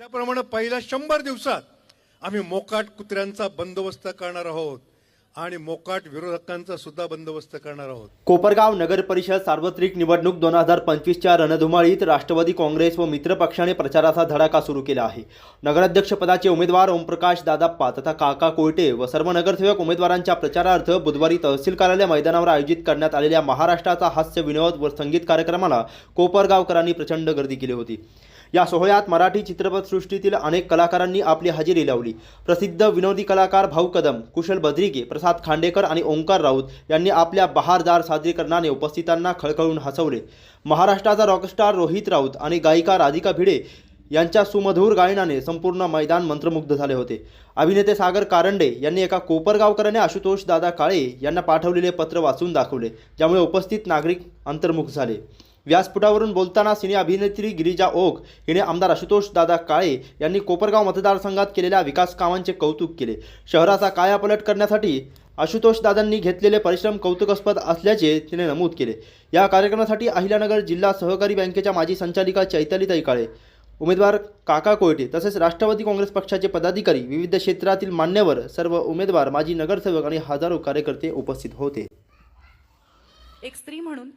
त्याप्रमाणे पहिल्या शंभर दिवसात आम्ही मोकाट कुत्र्यांचा बंदोबस्त करणार आहोत आणि मोकाट विरोधकांचा सुद्धा बंदोबस्त करणार आहोत. कोपरगाव नगर परिषद सार्वत्रिक निवडणूक दोन हजार पंचवीसच्या रणधुमाळीत राष्ट्रवादी काँग्रेस व मित्र पक्षाने प्रचाराचा धडाका सुरू केला आहे. नगराध्यक्षपदाचे उमेदवार ओमप्रकाश दादाप्पा तथा काका कोयटे व सर्व नगरसेवक उमेदवारांच्या प्रचारार्थ बुधवारी तहसील कार्यालय मैदानावर आयोजित करण्यात आलेल्या महाराष्ट्राचा हास्य विनोद व संगीत कार्यक्रमाला कोपरगावकरांनी प्रचंड गर्दी केली होती. या सोहळ्यात मराठी चित्रपटसृष्टीतील अनेक कलाकारांनी आपली हजेरी लावली. प्रसिद्ध विनोदी कलाकार भाऊ कदम कुशल बद्रिके प्रसाद खांडेकर आणि ओंकार राऊत यांनी आपल्या बहारदार सादरीकरणाने उपस्थितांना खळखळून हसवले. महाराष्ट्राचा रॉकस्टार रोहित राऊत आणि गायिका राधिका भिडे यांच्या सुमधूर गायनाने संपूर्ण मैदान मंत्रमुग्ध झाले होते. अभिनेते सागर कारंडे यांनी एका कोपरगावकराने आशुतोष दादा काळे यांना पाठवलेले पत्र वाचून दाखवले ज्यामुळे उपस्थित नागरिक अंतर्मुख झाले. व्यासपीठावरून बोलताना सिने अभिनेत्री गिरिजा ओक हिने आमदार आशुतोष दादा काळे यांनी कोपरगाव मतदारसंघात केलेल्या विकास कामांचे कौतुक केले. शहराचा कायापलट करण्यासाठी आशुतोष दादांनी घेतलेले परिश्रम कौतुकास्पद असल्याचे तिने नमूद केले. या कार्यक्रमासाठी अहिल्यानगर जिल्हा सहकारी बँकेच्या माजी संचालिका चैतालीताई काळे उमेदवार काका कोयटे तसेच राष्ट्रवादी काँग्रेस पक्षाचे पदाधिकारी विविध क्षेत्रातील मान्यवर सर्व उमेदवार माजी नगरसेवक आणि हजारो कार्यकर्ते उपस्थित होते. एक स्त्री म्हणून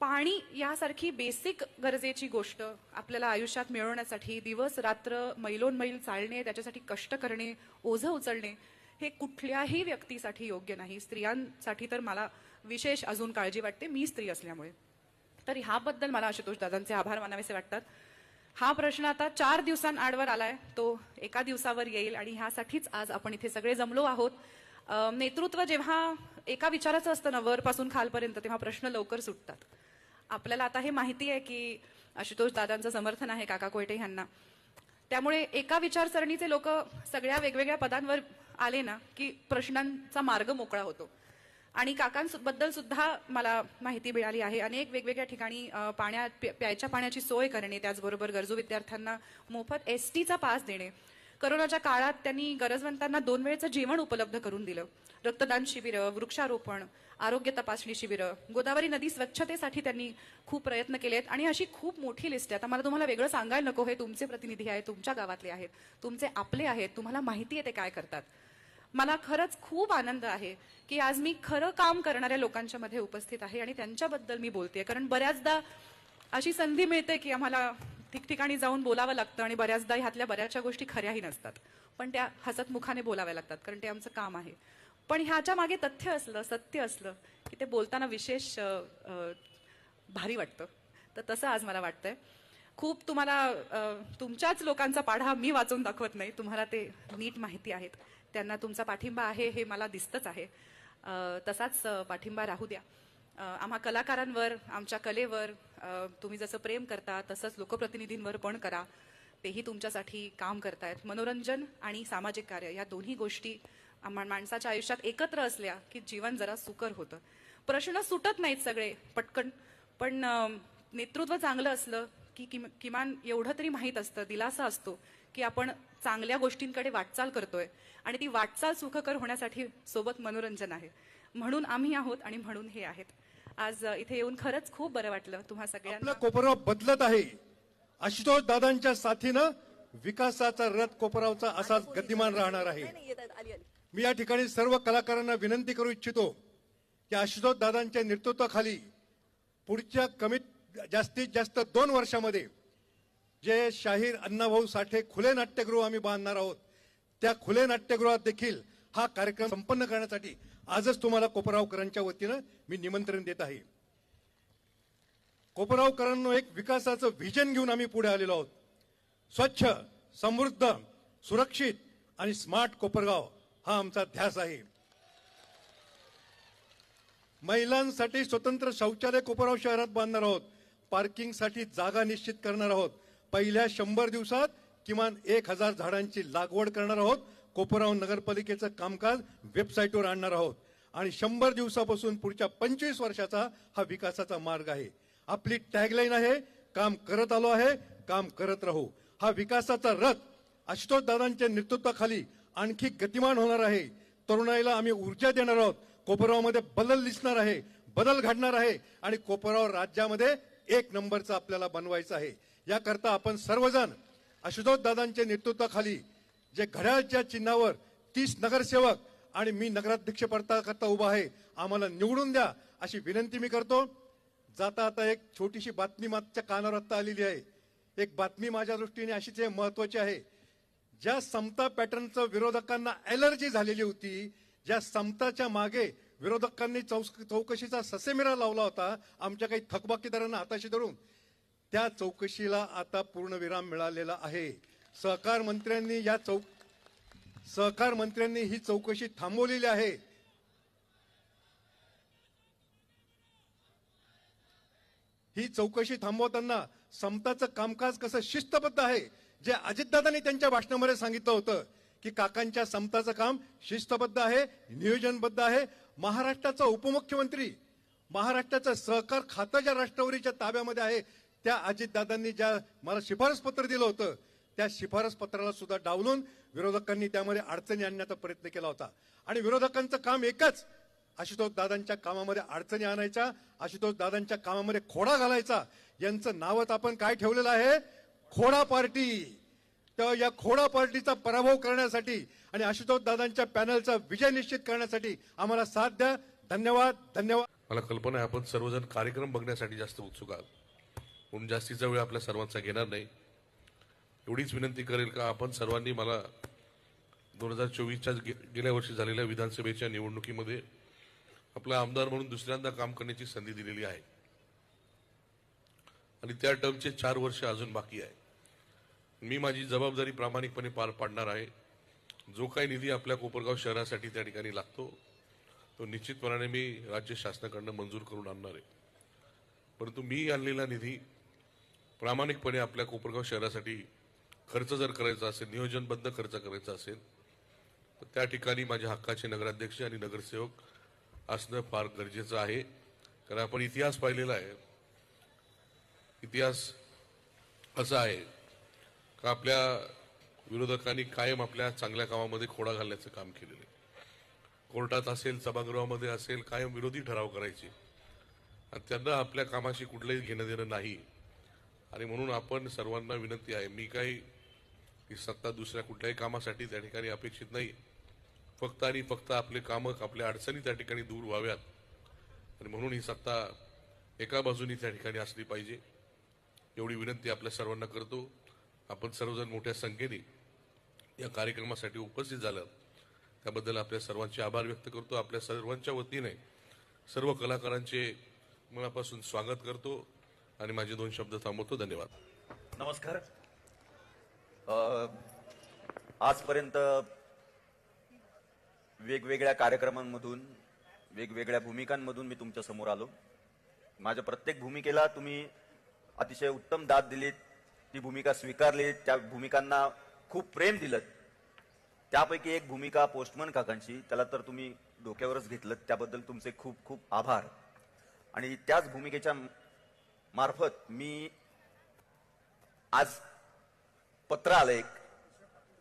पाणी यासारखी बेसिक गरजेची गोष्ट आपल्याला आयुष्यात मिळवण्यासाठी दिवस रात्र मैलोनमैल चालणे त्याच्यासाठी कष्ट करणे ओझं उचलणे हे कुठल्याही व्यक्तीसाठी योग्य नाही. स्त्रियांसाठी तर मला विशेष अजून काळजी वाटते मी स्त्री असल्यामुळे. तर ह्याबद्दल मला आशुतोष दादांचे आभार मानावेसे वाटतात. हा प्रश्न आता चार दिवसांआडवर आलाय तो एका दिवसावर येईल आणि ह्यासाठीच आज आपण इथे सगळे जमलो आहोत. नेतृत्व जेव्हा एका विचाराचं असतं ना वरपासून खालपर्यंत तेव्हा प्रश्न लवकर सुटतात. आपल्याला आता हे माहिती आहे की आशुतोष दादांचं समर्थन आहे काका कोयटे यांना त्यामुळे एका विचारसरणीचे लोक सगळ्या वेगवेगळ्या पदांवर आले ना की प्रश्नांचा मार्ग मोकळा होतो. आणि काकांबद्दल सुद्धा मला माहिती मिळाली आहे. अनेक वेगवेगळ्या ठिकाणी पाण्यात प्यायच्या पाण्याची सोय करणे त्याचबरोबर गरजू विद्यार्थ्यांना मोफत एस टीचा पास देणे. करोनाच्या काळात त्यांनी गरजवंतांना दोन वेळचं जेवण उपलब्ध करून दिलं. रक्तदान शिबिरं वृक्षारोपण आरोग्य तपासणी शिबिरं गोदावरी नदी स्वच्छतेसाठी त्यांनी खूप प्रयत्न केले आहेत आणि अशी खूप मोठी लिस्ट आहे. आता मला तुम्हाला वेगळं सांगायला नको हे तुमचे प्रतिनिधी आहेत तुमच्या गावातले आहेत तुमचे आपले आहेत तुम्हाला माहिती आहे ते काय करतात. मला खरंच खूप आनंद आहे की आज मी खरं काम करणाऱ्या लोकांच्या मध्ये उपस्थित आहे आणि त्यांच्याबद्दल मी बोलते कारण बऱ्याचदा अशी संधी मिळते की आम्हाला ठिकठिकाणी जाऊन बोलावं लागतं आणि बऱ्याचदा ह्यातल्या बऱ्याचशा गोष्टी खऱ्याही नसतात. पण त्या हसतमुखाने बोलाव्या लागतात कारण ते आमचं काम आहे. पण ह्याच्या मागे तथ्य असलं सत्य असलं की ते बोलताना विशेष भारी वाटतं. तर तसं आज मला वाटतंय. खूप तुम्हाला तुमच्याच लोकांचा पाढा मी वाचून दाखवत नाही. तुम्हाला ते नीट माहिती आहेत. त्यांना तुमचा पाठिंबा आहे हे मला दिसतच आहे. तसाच पाठिंबा राहू द्या. आम्हा कलाकारांवर आमच्या कलेवर तुम्ही जसं प्रेम करता तसंच लोकप्रतिनिधींवर पण करा. तेही तुमच्यासाठी काम करतायत. मनोरंजन आणि सामाजिक कार्य या दोन्ही गोष्टी माणसाच्या आयुष्यात एकत्र असल्या की जीवन जरा सुकर होतं. प्रश्न सुटत नाहीत सगळे पटकन. पण नेतृत्व चांगलं असलं की किम- किमान एवढं तरी माहीत असतं दिलासा असतो की आपण चांगल्या गोष्टींकडे वाटचाल करतोय. आणि ती वाटचाल सुखकर होण्यासाठी सोबत मनोरंजन आहे. म्हणून आम्ही आहोत आणि म्हणून हे आहेत. आज इथे येऊन खरंच खूप बरं वाटलं तुम्हा सगळ्यांना. आपलं कोपराव बदलत आहे. आशुतोष दादांच्या साथीनं विकासाचा रथ कोपरावचा असाच गतिमान राहणार आहे. मी या ठिकाणी सर्व कलाकारांना विनंती करू इच्छितो की आशुतोष दादांच्या नेतृत्वाखाली पुढच्या कमीत जास्तीत जास्त दोन वर्षामध्ये जे शाहीर अण्णाभाऊ साठे खुले नाट्यगृह आम्ही बांधणार आहोत त्या खुले नाट्यगृहात देखील हा कार्यक्रम संपन्न करण्यासाठी आजच तुम्हाला कोपरावकरांच्या वतीनं मी निमंत्रण देत आहे. कोपरावकरांनो एक विकासाचं व्हिजन घेऊन आम्ही पुढे आलेलो आहोत. स्वच्छ समृद्ध सुरक्षित आणि स्मार्ट कोपरगाव हा आमचा ध्यास आहे. महिलांसाठी स्वतंत्र शौचालय कोपराव शहरात बांधणार आहोत. पार्किंगसाठी जागा निश्चित करणार आहोत. पहिल्या शंभर दिवसात किमान एक हजार झाडांची लागवड करणार आहोत. कोपराव नगरपालिकेचं कामकाज वेबसाईटवर आणणार आहोत. आणि शंभर दिवसापासून पुढच्या पंचवीस वर्षाचा हा विकासाचा मार्ग आहे. आपली टॅगलाईन आहे काम करत आलो आहे काम करत राहू. हा विकासाचा रथ आशुतोष दादांच्या नेतृत्वाखाली आणखी गतिमान होणार आहे. तरुणाईला आम्ही ऊर्जा देणार आहोत. कोपरावमध्ये बदल दिसणार आहे बदल घडणार आहे. आणि कोपराव राज्यामध्ये एक नंबरचा आपल्याला बनवायचं आहे. याकरता आपण सर्वजण आशुतोष दादांच्या नेतृत्वाखाली जे घड्याळच्या चिन्हावर तीस नगरसेवक आणि मी नगराध्यक्ष पडता करता उभा आहे आम्हाला निवडून द्या अशी विनंती मी करतो. जाता आता एक छोटीशी बातमी मागच्या कानावर आत्ता आलेली आहे. एक बातमी माझ्या दृष्टीने अशीच आहे, महत्वाची आहे. ज्या समता पॅटर्नचं विरोधकांना ॲलर्जी झालेली होती ज्या समताच्या मागे विरोधकांनी चौक चौकशीचा ससेमिरा लावला होता आमच्या काही थकबाकीदारांना हाताशी धरून त्या चौकशीला आता पूर्णविराम मिळालेला आहे. सहकार मंत्र्यांनी या चौक सहकार मंत्र्यांनी ही चौकशी थांबवलेली आहे. ही चौकशी थांबवताना समताचं कामकाज कसं शिस्तबद्ध आहे जे अजितदादांनी त्यांच्या भाषणामध्ये सांगितलं होतं की काकांच्या समताचं काम शिस्तबद्ध आहे नियोजनबद्ध आहे. महाराष्ट्राचा उपमुख्यमंत्री महाराष्ट्राचं सहकार खातं ज्या राष्ट्रवादीच्या ताब्यामध्ये आहे त्या अजितदादांनी ज्या मला शिफारस पत्र दिलं होतं त्या शिफारस पत्राला सुद्धा डावलून विरोधकांनी त्यामध्ये अडचणी आणण्याचा प्रयत्न केला होता. आणि विरोधकांचं काम एकच आशुतोष दादांच्या कामामध्ये अडचणी आणायच्या आशुतोष दादांच्या कामामध्ये खोडा घालायचा. यांचं नावच आपण काय ठेवलेलं आहे? खोडा पार्टी. तर या खोडा पार्टीचा पराभव करण्यासाठी आणि आशुतोष दादांच्या पॅनलचा विजय निश्चित करण्यासाठी आम्हाला साथ द्या. धन्यवाद धन्यवाद. मला कल्पना आहे आपण सर्वजण कार्यक्रम बघण्यासाठी जास्त उत्सुक आहात. म्हणून जास्तीचा वेळ आपल्या सर्वांचा घेणार नाही. एवढीच विनंती करेल का? आपण सर्वांनी मला दोन हजार चोवीसच्या गेल्या वर्षी झालेल्या विधानसभेच्या निवडणुकीमध्ये आपला आमदार म्हणून दुसऱ्यांदा काम करण्याची संधी दिलेली आहे. आणि त्या टर्मचे चार वर्ष अजून बाकी आहे. मी माझी जबाबदारी प्रामाणिकपणे पार पाडणार आहे. जो काही निधी आपल्या कोपरगाव शहरासाठी त्या ठिकाणी लागतो तो निश्चितपणाने मी राज्य शासनाकडनं मंजूर करून आणणार आहे. परंतु मी आणलेला निधी प्रामाणिकपणे आपल्या कोपरगाव शहरासाठी खर्च जर करायचा असेल नियोजनबद्ध खर्च करायचा असेल तर त्या ठिकाणी माझ्या हक्काचे नगराध्यक्ष आणि नगरसेवक असणं फार गरजेचं आहे. कारण आपण इतिहास पाहिलेला आहे. इतिहास असा आहे का आपल्या विरोधकांनी कायम आपल्या चांगल्या कामामध्ये खोडा घालण्याचं काम केलेलं आहे. कोर्टात असेल सभागृहामध्ये असेल कायम विरोधी ठराव करायचे. आणि त्यांना आपल्या कामाशी कुठलंही घेणं देणं नाही. आणि म्हणून आपण सर्वांना विनंती आहे मी काही ही सत्ता दुसऱ्या कुठल्याही कामासाठी त्या ठिकाणी अपेक्षित नाही फक्त आणि फक्त आपले कामं आपल्या अडचणी त्या ठिकाणी दूर व्हाव्यात. आणि म्हणून ही सत्ता एका बाजूनी त्या ठिकाणी असली पाहिजे. एवढी विनंती आपल्या सर्वांना करतो. आपण सर्वजण मोठ्या संख्येने या कार्यक्रमासाठी उपस्थित झालं त्याबद्दल आपल्या सर्वांचे आभार व्यक्त करतो. आपल्या सर्वांच्या वतीने सर्व कलाकारांचे मनापासून स्वागत करतो. आणि माझे दोन शब्द थांबवतो. धन्यवाद. नमस्कार. आजपर्यंत वेगवेगळ्या कार्यक्रमांमधून वेगवेगळ्या भूमिकांमधून मी तुमच्यासमोर आलो. माझ्या प्रत्येक भूमिकेला तुम्ही अतिशय उत्तम दाद दिलीत ती भूमिका स्वीकारली त्या भूमिकांना खूप प्रेम दिलं. त्यापैकी एक भूमिका पोस्टमन काकांची त्याला तर तुम्ही डोक्यावरच घेतलं त्याबद्दल तुमचे खूप खूप आभार. आणि त्याच भूमिकेच्या मार्फत मी आज पत्र आलं एक.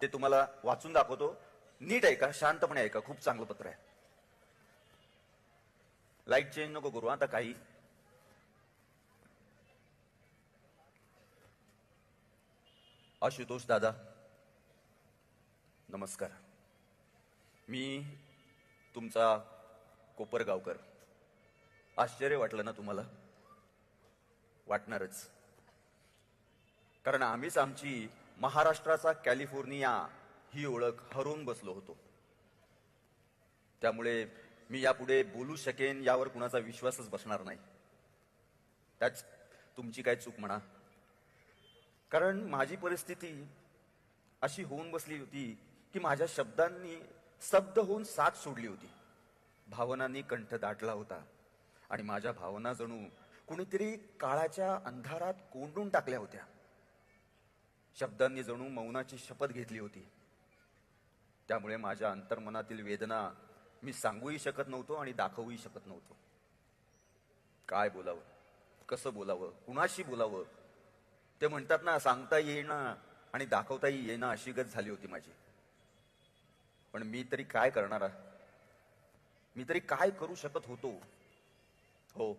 ते तुम्हाला वाचून दाखवतो. नीट ऐका शांतपणे ऐका. खूप चांगलं पत्र आहे. लाइट चेंज नको करू आता काही. आशुतोष दादा. नमस्कार. मी तुमचा कोपरगावकर. आश्चर्य वाटलं ना तुम्हाला? वाटणारच. कारण आम्हीच आमची महाराष्ट्राचा कॅलिफोर्निया ही ओळख हरवून बसलो होतो. त्यामुळे मी यापुढे बोलू शकेन यावर कुणाचा विश्वासच बसणार नाही. त्याच तुमची काय चूक म्हणा. कारण माझी परिस्थिती अशी होऊन बसली होती की माझ्या शब्दांनी स्तब्ध होऊन साथ सोडली होती. भावनांनी कंठ दाटला होता आणि माझ्या भावना जणू कुणीतरी काळाच्या अंधारात कोंडून टाकल्या होत्या. शब्दांनी जणू मौनाची शपथ घेतली होती. त्यामुळे माझ्या अंतर्मनातील वेदना मी सांगूही शकत नव्हतो आणि दाखवूही शकत नव्हतो. काय बोलावं? कसं बोलावं? कुणाशी बोलावं? ते म्हणतात ना सांगता येईना आणि दाखवताही येणं अशी गत झाली होती माझी. पण मी तरी काय करणार मी तरी काय करू शकत होतो? हो.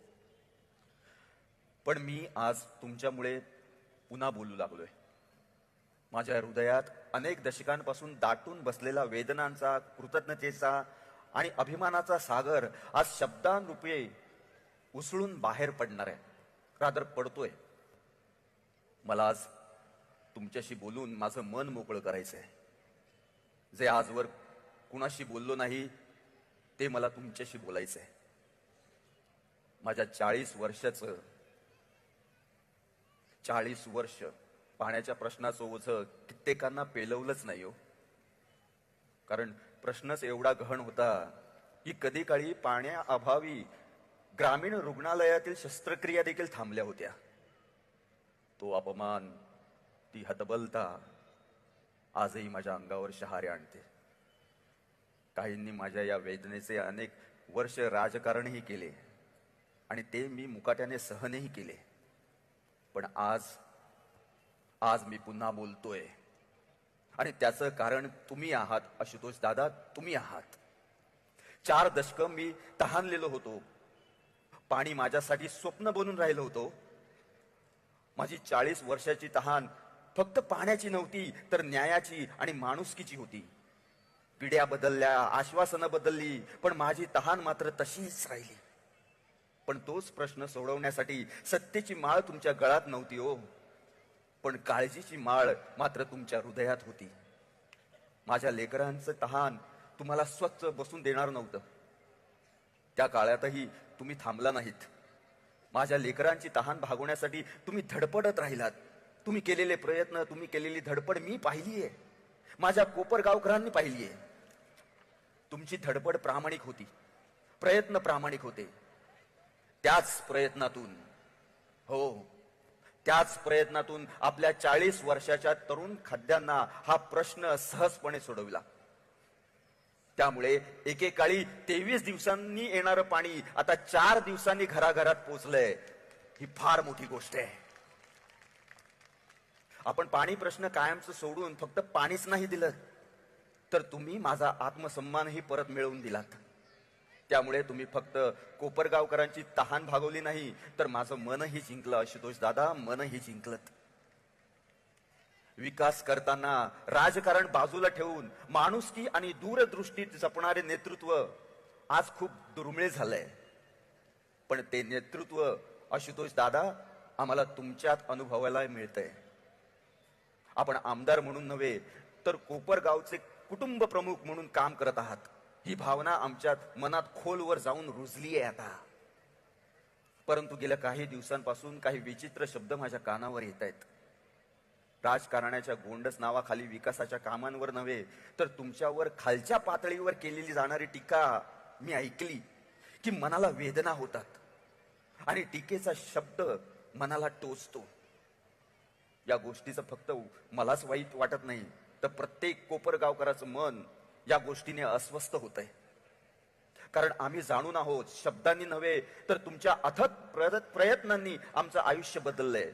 पण मी आज तुमच्यामुळे पुन्हा बोलू लागलोय. माझ्या हृदयात अनेक दशकांपासून दाटून बसलेला वेदनांचा कृतज्ञतेचा आणि अभिमानाचा सागर आज शब्दांरूपे उसळून बाहेर पडणार आहे. रादर पडतोय. मला आज तुमच्याशी बोलून माझं मन मोकळं करायचंय. जे आजवर कुणाशी बोललो नाही ते मला तुमच्याशी बोलायचंय. माझ्या चाळीस वर्षाचं चाळीस वर्ष पाण्याच्या प्रश्नाचं ओझं कित्येकांना पेलवलंच नाही हो. कारण प्रश्नच एवढा गहन होता की कधी काळी पाण्याअभावी ग्रामीण रुग्णालयातील शस्त्रक्रिया देखील थांबल्या होत्या. तो अपमान ती हतबलता आजही माझ्या अंगावर शहारे आणते. काहींनी माझ्या या वेदनेचे अनेक वर्ष राजकारणही केले आणि ते मी मुकाट्याने सहनही केले. पण आज आज मी पुन्हा बोलतोय. आणि त्याचं कारण तुम्ही आहात आशुतोष दादा तुम्ही आहात. चार दशक मी तहानलेलो होतो. पाणी माझ्यासाठी स्वप्न बनून राहिलं होतो. माझी चाळीस वर्षाची तहान फक्त पाण्याची नव्हती तर न्यायाची आणि माणुसकीची होती. पिढ्या बदलल्या आश्वासनं बदलली पण माझी तहान मात्र तशीच राहिली. पण तोच प्रश्न सोडवण्यासाठी सत्तेची माळ तुमच्या गळात नव्हती हो. पण काळजीची माळ मात्र तुमच्या हृदयात होती. माझ्या लेकरांचं तहान तुम्हाला स्वच्छ बसून देणार नव्हतं. त्या काळातही तुम्ही थांबला नाहीत. माझ्या लेकरांची तहान भागवण्यासाठी तुम्ही धडपडत राहिलात. तुम्ही केलेले प्रयत्न तुम्ही केलेली धडपड मी पाहिलीये. माझ्या कोपरगावकरांनी पाहिलीये. तुमची धडपड प्रामाणिक होती. प्रयत्न प्रामाणिक होते. त्याच प्रयत्नातून हो त्याच प्रयत्नातून आपल्या चाळीस वर्षाच्या तरुण खाद्यांना हा प्रश्न सहजपणे सोडविला. त्यामुळे एकेकाळी तेवीस दिवसांनी येणारं पाणी आता चार दिवसांनी घराघरात पोचलंय ही फार मोठी गोष्ट आहे. आपण पाणी प्रश्न कायमचं सोडून फक्त पाणीच नाही दिलं तर तुम्ही माझा आत्मसन्मानही परत मिळवून दिलात. त्यामुळे तुम्ही फक्त कोपरगावकरांची तहान भागवली नाही तर माझं मनही जिंकलं. आशुतोष दादा मनही जिंकलत. विकास करताना राजकारण बाजूला ठेवून माणुसकी आणि दूरदृष्टी जपणारे नेतृत्व आज खूप दुर्मिळ झालंय. पण ते नेतृत्व आशुतोष दादा आम्हाला तुमच्यात अनुभवायला मिळतंय. आपण आमदार म्हणून नव्हे तर कोपरगावचे कुटुंब प्रमुख म्हणून काम करत आहात. ही भावना आमच्यात मनात खोलवर जाऊन रुजली आहे आता. परंतु गेल्या काही दिवसांपासून काही विचित्र शब्द माझ्या कानावर येत आहेत. राजकारणाच्या गोंडस नावाखाली विकासाच्या कामांवर नव्हे तर तुमच्यावर खालच्या पातळीवर केलेली जाणारी टीका मी ऐकली की मनाला वेदना होतात आणि टीकेचा शब्द मनाला टोचतो. या गोष्टीचं फक्त मलाच वाईट वाटत नाही तर प्रत्येक कोपरगावकराचं मन या गोष्टीने अस्वस्थ होत आहे कारण आम्ही जाणून आहोत शब्दांनी नव्हे तर तुमच्या अथक प्रयत्नांनी आमचं आयुष्य बदललंय.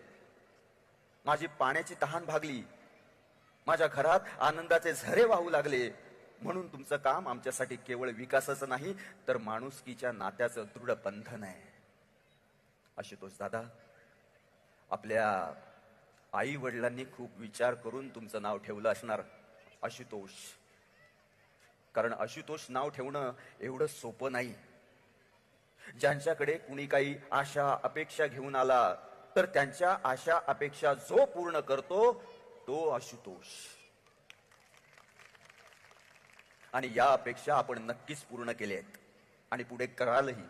माझी पाण्याची तहान भागली. माझ्या घरात आनंदाचे झरे वाहू लागले. म्हणून तुमचं काम आमच्यासाठी केवळ विकासाचं नाही तर माणुसकीच्या नात्याचं दृढ बंधन आहे. आशुतोष दादा आपल्या आई वडिलांनी खूप विचार करून तुमचं नाव ठेवलं असणार आशुतोष. कारण आशुतोष नाव ठेवणं एवढं सोपं नाही. ज्यांच्याकडे कुणी काही आशा अपेक्षा घेऊन आला तर त्यांच्या आशा अपेक्षा जो पूर्ण करतो तो आशुतोष. आणि या अपेक्षा आपण नक्कीच पूर्ण केल्या आहेत आणि पुढे करालही.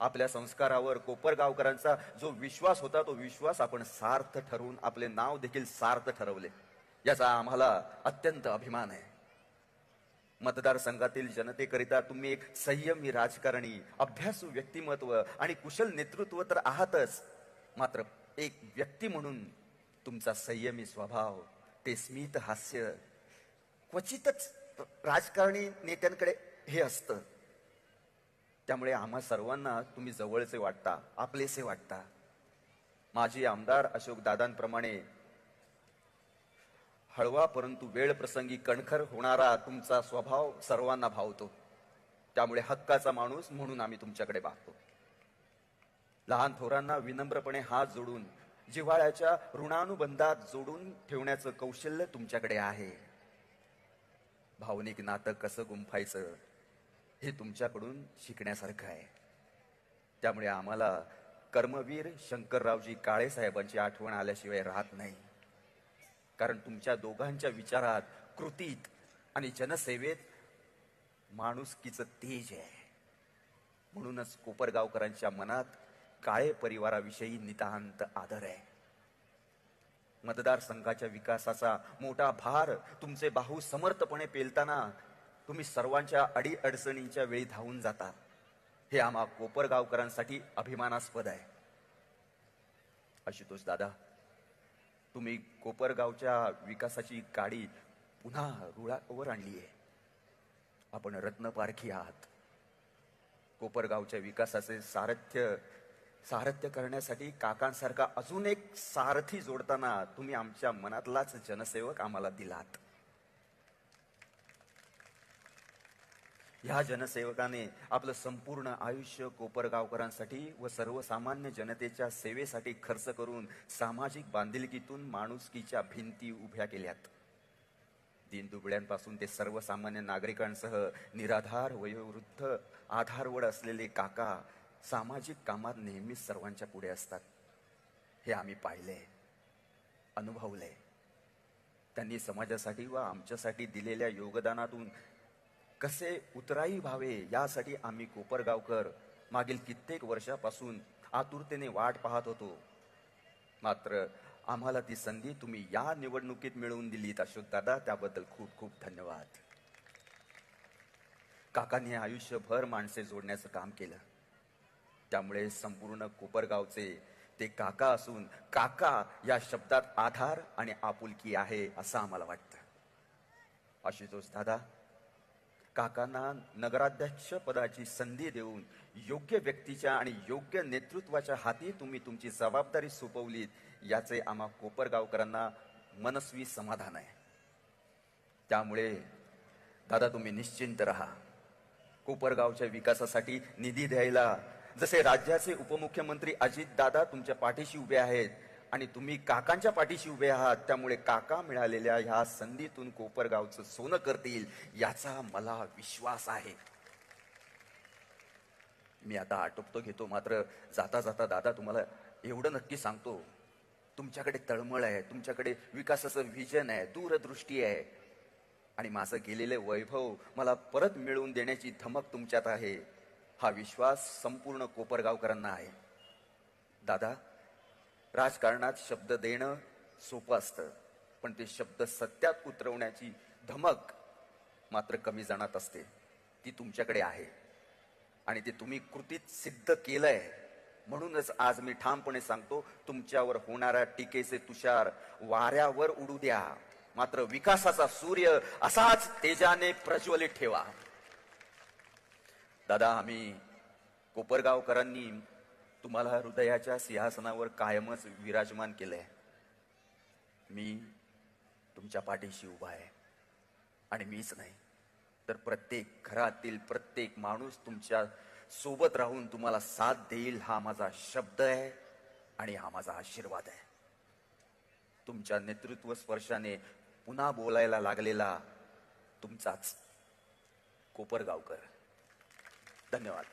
आपल्या संस्कारावर कोपरगावकरांचा जो विश्वास होता तो विश्वास आपण सार्थ ठरवून आपले नाव देखील सार्थ ठरवले. याचा आम्हाला अत्यंत अभिमान आहे. मतदारसंघातील जनतेकरिता तुम्ही एक संयमी राजकारणी अभ्यासू व्यक्तिमत्व आणि कुशल नेतृत्व तर आहातच. मात्र एक व्यक्ती म्हणून तुमचा संयमी स्वभाव ते स्मित हास्य क्वचितच राजकारणी नेत्यांकडे हे असतं. त्यामुळे आम्हा सर्वांना तुम्ही जवळचे वाटता आपलेसे वाटता. माजी आमदार अशोक दादांप्रमाणे हळवा परंतु वेळ प्रसंगी कणखर होणारा तुमचा स्वभाव सर्वांना भावतो. त्यामुळे हक्काचा माणूस म्हणून आम्ही तुमच्याकडे पाहतो लहान थोरांना विनम्रपणे हात जोडून जिव्हाळ्याच्या ऋणानुबंधात जोडून ठेवण्याचं कौशल्य तुमच्याकडे आहे. भावनिक नातं कसं गुंफायचं हे तुमच्याकडून शिकण्यासारखं आहे. त्यामुळे आम्हाला कर्मवीर शंकररावजी काळे साहेबांची आठवण आल्याशिवाय राहत नाही. कारण तुमच्या दोघांच्या विचारात कृतीत आणि जनसेवेत माणुसकीचं तेज आहे. म्हणूनच कोपरगावकरांच्या मनात काळे परिवाराविषयी नितांत आदर आहे. मतदारसंघाच्या विकासाचा मोठा भार तुमचे बाहू समर्थपणे पेलताना तुम्ही सर्वांच्या अडीअडचणींच्या वेळी धावून जाता. हे आम्हा कोपरगावकरांसाठी अभिमानास्पद आहे. आशुतोष दादा तुम्ही कोपरगावच्या विकासाची गाडी पुन्हा रुळावर आणली आहे. आपण रत्नपारखी आहात. कोपरगावच्या विकासाचे सारथ्य सारथ्य करण्यासाठी काकांसारखा अजून एक सारथी जोडताना तुम्ही आमच्या मनातलाच जनसेवक आम्हाला दिलात. ह्या जनसेवकाने आपलं संपूर्ण आयुष्य कोपरगावकरांसाठी व सर्वसामान्य जनतेच्या सेवेसाठी खर्च करून सामाजिक बांधिलकीतून माणुसकीच्या भिंती उभ्या केल्यात. दिनदुबळ्यांपासून ते सर्वसामान्य नागरिकांसह निराधार वयोवृद्ध आधारवड असलेले काका सामाजिक कामात नेहमीच सर्वांच्या पुढे असतात. हे आम्ही पाहिले अनुभवले त्यांनी समाजासाठी व आमच्यासाठी दिलेल्या योगदानातून कसे उतराई व्हावे यासाठी आम्ही कोपरगावकर मागील कित्येक वर्षापासून आतुरतेने वाट पाहत होतो. मात्र आम्हाला ती संधी तुम्ही या निवडणुकीत मिळवून दिलीत अशोक दादा त्याबद्दल खूप खूप धन्यवाद. काकांनी आयुष्यभर माणसे जोडण्याचं काम केलं. त्यामुळे संपूर्ण कोपरगावचे ते काका असून काका या शब्दात आधार आणि आपुलकी आहे असं आम्हाला वाटतं. आशुतोष दादा काकांना नगराध्यक्ष पदाची संधी देऊन योग्य व्यक्तीच्या आणि योग्य नेतृत्वाच्या हाती तुम्ही तुमची जबाबदारी सोपवलीत याचे आम्हा कोपरगावकरांना मनस्वी समाधान आहे. त्यामुळे दादा तुम्ही निश्चिंत राहा. कोपरगावच्या विकासासाठी निधी द्यायला जसे राज्याचे उपमुख्यमंत्री अजित दादा तुमच्या पाठीशी उभे आहेत आणि तुम्ही काकांच्या पाठीशी उभे आहात त्यामुळे काका मिळालेल्या ह्या संधीतून कोपरगावचं सोनं करतील याचा मला विश्वास आहे. मी आता आटोपतो घेतो मात्र जाता जाता दादा तुम्हाला एवढं नक्की सांगतो. तुमच्याकडे तळमळ आहे तुमच्याकडे विकासाचं व्हिजन आहे दूरदृष्टी आहे. आणि माझं गेलेले वैभव मला परत मिळवून देण्याची धमक तुमच्यात आहे. हा विश्वास संपूर्ण कोपरगावकरांना आहे. दादा राजकारणात शब्द देणं सोपं असतं. पण ते शब्द सत्यात उतरवण्याची धमक मात्र कमी जणात असते. ती तुमच्याकडे आहे. आणि ते तुम्ही कृतीत सिद्ध केलंय. म्हणूनच आज मी ठामपणे सांगतो तुमच्यावर होणाऱ्या टीकेचे तुषार वाऱ्यावर उडू द्या. मात्र विकासाचा सूर्य असाच तेजाने प्रज्वलित ठेवा. दादा आम्ही कोपरगावकरांनी तुम्हाला हृदयाच्या सिंहासनावर कायमच विराजमान केलंय. मी तुमच्या पाठीशी उभा आहे. आणि मीच नाही तर प्रत्येक घरातील प्रत्येक माणूस तुमच्यासोबत राहून तुम्हाला साथ देईल हा माझा शब्द आहे आणि हा माझा आशीर्वाद आहे. तुमच्या नेतृत्व स्पर्शाने पुन्हा बोलायला लागलेला तुमचाच कोपरगावकर. धन्यवाद.